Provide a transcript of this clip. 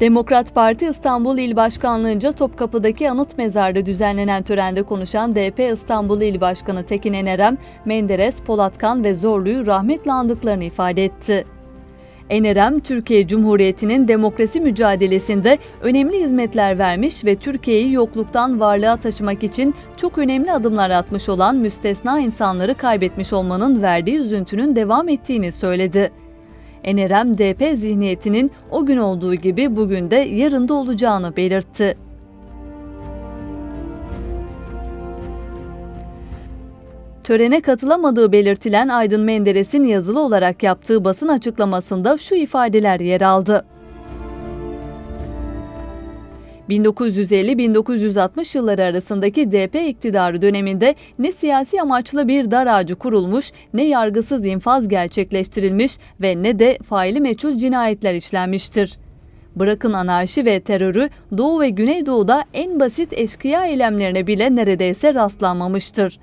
Demokrat Parti İstanbul İl Başkanlığı'nca Topkapı'daki anıt mezarda düzenlenen törende konuşan DP İstanbul İl Başkanı Tekin Enerem, Menderes, Polatkan ve Zorlu'yu rahmetle andıklarını ifade etti. Enerem, Türkiye Cumhuriyeti'nin demokrasi mücadelesinde önemli hizmetler vermiş ve Türkiye'yi yokluktan varlığa taşımak için çok önemli adımlar atmış olan müstesna insanları kaybetmiş olmanın verdiği üzüntünün devam ettiğini söyledi. Enerem DP zihniyetinin o gün olduğu gibi bugün de yarın da olacağını belirtti. Törene katılamadığı belirtilen Aydın Menderes'in yazılı olarak yaptığı basın açıklamasında şu ifadeler yer aldı. 1950-1960 yılları arasındaki DP iktidarı döneminde ne siyasi amaçlı bir dar ağacı kurulmuş, ne yargısız infaz gerçekleştirilmiş ve ne de faili meçhul cinayetler işlenmiştir. Bırakın anarşi ve terörü Doğu ve Güneydoğu'da en basit eşkıya eylemlerine bile neredeyse rastlanmamıştır.